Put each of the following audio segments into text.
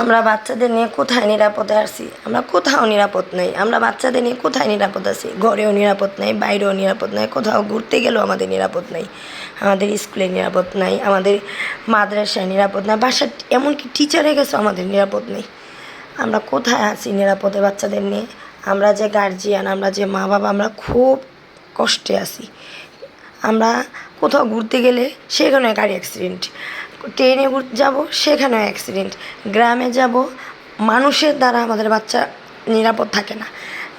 আমরা বাচ্চাদের নিয়ে কোথায় নিরাপদে আছি? আমরা কোথাও নিরাপদ নেই। আমরা বাচ্চাদের নিয়ে কোথায় নিরাপদ আছি? ঘরেও নিরাপদ নেই, বাইরেও নিরাপদ নেই, কোথাও ঘুরতে গেলেও আমাদের নিরাপদ নেই। আমাদের স্কুলে নিরাপদ নাই, আমাদের মাদ্রাসায় নিরাপদ নাই বাসার এমনকি টিচারে গেছেও আমাদের নিরাপদ নেই। আমরা কোথায় আছি নিরাপদে বাচ্চাদের নিয়ে? আমরা যে গার্জিয়ান আমরা যে মা বাবা, আমরা খুব কষ্টে আছি। আমরা কোথাও ঘুরতে গেলে সেখানে গাড়ি অ্যাক্সিডেন্ট ট্রেনে যাব, সেখানেও অ্যাক্সিডেন্ট গ্রামে যাব, মানুষের দ্বারা আমাদের বাচ্চা নিরাপদ থাকে না।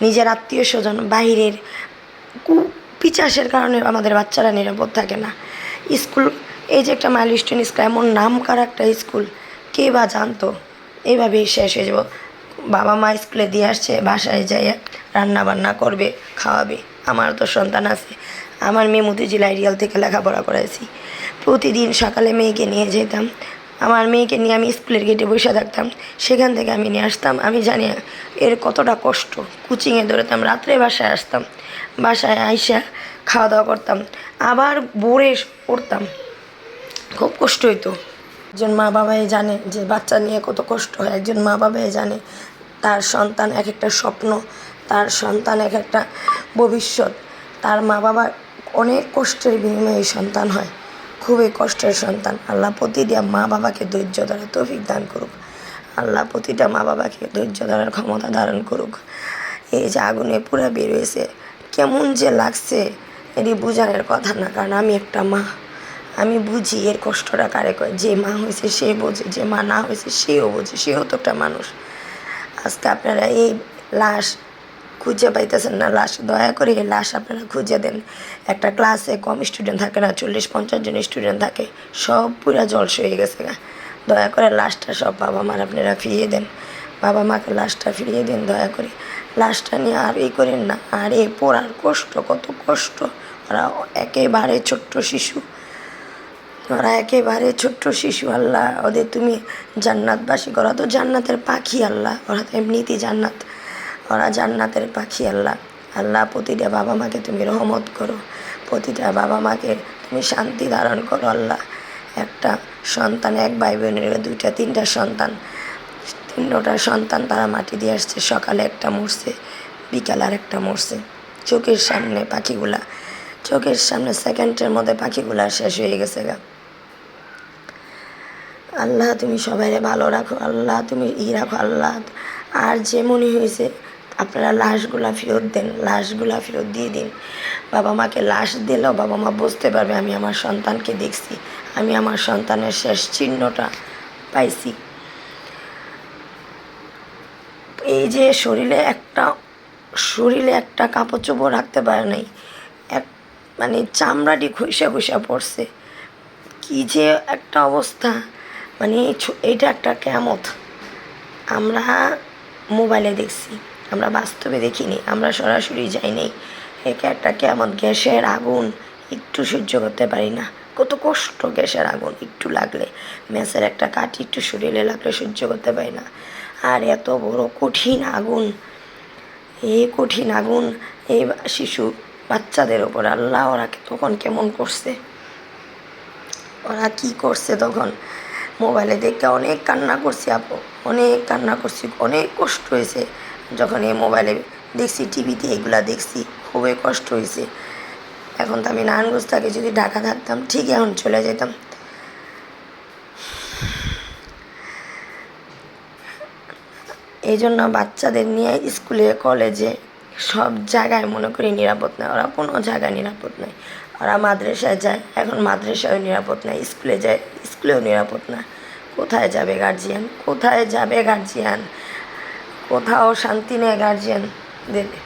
নিজের আত্মীয় স্বজন বাহিরের কু পিচাসের কারণে আমাদের বাচ্চারা নিরাপদ থাকে না। স্কুল, এই যে একটা মাইলস্টোন স্কুল, এমন নাম করা একটা স্কুল, কে বা জানতো? এইভাবেই শেষ হয়ে যাব। বাবা মা স্কুলে দিয়ে আসছে, বাসায় যাই রান্না বান্না করবে, খাওয়াবে। আমার তো সন্তান আছে। আমার মেয়ে মতিঝিল আইডিয়াল থেকে লেখাপড়া করাইছি। প্রতিদিন সকালে মেয়েকে নিয়ে যেতাম। আমার মেয়েকে নিয়ে আমি স্কুলের গেটে বসে থাকতাম। সেখান থেকে আমি নিয়ে আসতাম। আমি জানি এর কতটা কষ্ট। কোচিংয়ে দৌড়াতাম রাত্রে বাসায় আসতাম। বাসায় আইসা খাওয়া দাওয়া করতাম। আবার বোরে পড়তাম। খুব কষ্ট হইতো। একজন মা বাবাই জানে যে বাচ্চা নিয়ে কত কষ্ট হয়। একজন মা বাবাই জানে তার সন্তান এক একটা স্বপ্ন, তার সন্তান এক একটা ভবিষ্যৎ। তার মা বাবা অনেক কষ্টের বিনিময়ে সন্তান হয়। খুবই কষ্টের সন্তান। আল্লাহ প্রতিটা মা বাবাকে ধৈর্য ধরার তৌফিক দান করুক। আল্লাহ প্রতিটা মা বাবাকে ধৈর্য ধরার ক্ষমতা ধারণ করুক। এই যে আগুনে পুরো বেরোয়েছে কেমন যে লাগছে, এটি বোঝানোর কথা না, কারণ আমি একটা মা। আমি বুঝি এর কষ্টটা কারে কয়। যে মা হয়েছে সে বোঝে, যে মা না হয়েছে সেও বোঝে, সেও তো একটা মানুষ। আজকে আপনারা এই লাশ খুঁজে পাইতেছেন না, লাশ দয়া করে এই লাশ আপনারা খুঁজে দেন। একটা ক্লাসে কম স্টুডেন্ট থাকে না, চল্লিশ পঞ্চাশ জন স্টুডেন্ট থাকে, সব পুরা জলস হয়ে গেছে গা। দয়া করে লাশটা সব বাবা মার আপনারা ফিরিয়ে দেন। বাবা মাকে লাশটা ফিরিয়ে দিন দয়া করে। লাশটা নিয়ে আর এই করেন না, আর এই পড়ার কষ্ট, কত কষ্ট। ওরা একেবারে ছোট্ট শিশু। ওরা একেবারে ছোট্ট শিশু, আল্লাহ। ওদের তুমি জান্নাতবাসী করা তো জান্নাতের পাখি, আল্লাহ। ওরা তো এমনিতেই জান্নাত। ওরা জান্নাতের পাখি আল্লাহ। আল্লাহ, প্রতিটা বাবা মাকে তুমি রহমত করো। প্রতিটা বাবা মাকে তুমি শান্তি ধারণ করো আল্লাহ। একটা সন্তান, এক ভাই বোনের দুইটা, তিনটা সন্তান। তিনটা সন্তান তারা মাটি দিয়ে আসছে, সকালে একটা মরছে, বিকাল আর একটা মরছে। চোখের সামনে পাখিগুলা, চোখের সামনে সেকেন্ডের মধ্যে পাখিগুলা শেষ হয়ে গেছে গা। আল্লাহ, তুমি সবাইরে ভালো রাখো, আল্লাহ, তুমি ই রাখো, আল্লাহ। আর যে মনে হয়েছে আপনারা লাশগুলা ফেরত দেন, লাশগুলা ফেরত দিয়ে দিন। বাবা মাকে লাশ দিলেও বাবা মা বুঝতে পারবে, আমি আমার সন্তানকে দেখছি, আমি আমার সন্তানের শেষ চিহ্নটা পাইছি। এই যে শরীরে একটা শরীরে একটা কাপড় চোপড় রাখতে পারে নাই, এক মানে চামড়াটি ঘষা ঘষা পড়ছে। কি যে একটা অবস্থা মানে এইটা একটা কেমত আমরা মোবাইলে দেখছি। আমরা বাস্তবে দেখিনি, আমরা সরাসরি যাই নাই একে একটা কেমন গ্যাসের আগুন, একটু সহ্য করতে পারি না। কত কষ্ট গ্যাসের আগুন, একটু লাগলে। ম্যাচের একটা কাঠি একটু শরীরে লাগলে সহ্য করতে পারি না। আর এত বড় কঠিন আগুন এই কঠিন আগুন এই শিশু বাচ্চাদের ওপর আল্লাহ ওরা তখন কেমন করছে? ওরা কি করছে তখন? মোবাইলে দেখে অনেক কান্না করছি আপু, অনেক কান্না করছি, অনেক কষ্ট হয়েছে। যখন এই মোবাইলে দেখছি টিভিতে এগুলা দেখছি, খুবই কষ্ট হয়েছে। এখন তো আমি নারায়ণগঞ্জ থেকে যদি ঢাকা থাকতাম, ঠিক এখন চলে যেতাম। এই জন্য বাচ্চাদের নিয়ে স্কুলে, কলেজে সব জায়গায় মনে করি নিরাপদ নয় ওরা কোনো জায়গায় নিরাপদ নয়। ওরা মাদ্রাসায় যায়, এখন মাদ্রাসায়ও নিরাপদ নয় স্কুলে যায়, স্কুলেও নিরাপদ না। কোথায় যাবে গার্জিয়ান কোথায় যাবে গার্জিয়ান কোথাও শান্তি নেই গার্জিয়ান দেবে